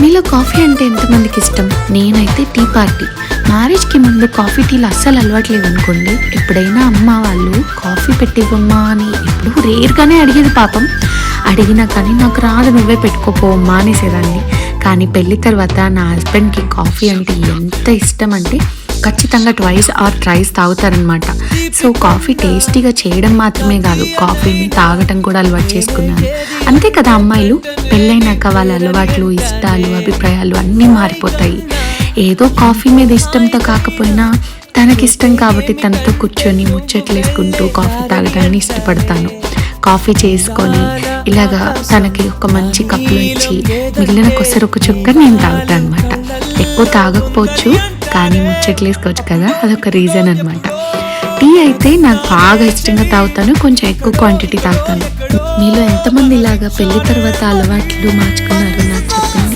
మీలో కాఫీ అంటే ఎంతమందికి ఇష్టం? నేనైతే టీ పార్టీ. మ్యారేజ్కి ముందు కాఫీ టీలు అస్సలు అలవాట్లేదు అనుకోండి. ఎప్పుడైనా అమ్మ వాళ్ళు కాఫీ పెట్టివ్వమ్మా అని ఎప్పుడు రేర్గానే అడిగేది పాపం. అడిగినా కానీ నాకు రాదు నువ్వే పెట్టుకోపోమ్మా అనేసేదాన్ని. కానీ పెళ్ళి తర్వాత నా హస్బెండ్కి కాఫీ అంటే ఎంత ఇష్టం అంటే ఖచ్చితంగా ట్వైస్ ఆర్ ట్రైస్ తాగుతారనమాట. సో కాఫీ టేస్టీగా చేయడం మాత్రమే కాదు. కాఫీని తాగటం కూడా అలవాటు చేసుకున్నాను. అంతే కదా అమ్మాయిలు? పెళ్ళైనాక వాళ్ళ అలవాట్లు ఇష్టాలు అభిప్రాయాలు అన్నీ మారిపోతాయి. ఏదో కాఫీ మీద ఇష్టంతో కాకపోయినా తనకిష్టం కాబట్టి తనతో కూర్చొని ముచ్చట్లు వేసుకుంటూ కాఫీ తాగడాన్ని ఇష్టపడతాను. కాఫీ చేసుకొని ఇలాగా తనకి ఒక మంచి కప్పులో ఇచ్చి మిగిలిన కొసరు ఒక చుక్క నేను తాగుతాను అనమాట ఎక్కువ తాగకపోవచ్చు కానీ ముచ్చట్లు వేసుకోవచ్చు కదా అదొక రీజన్ అనమాట టీ అయితే నాకు బాగా ఇష్టంగా తాగుతాను కొంచెం ఎక్కువ క్వాంటిటీ తాగుతాను. మీలో ఎంతమంది ఇలాగా పెళ్ళి తర్వాత అలవాట్లు మార్చుకున్నారు నాకు చెప్పండి.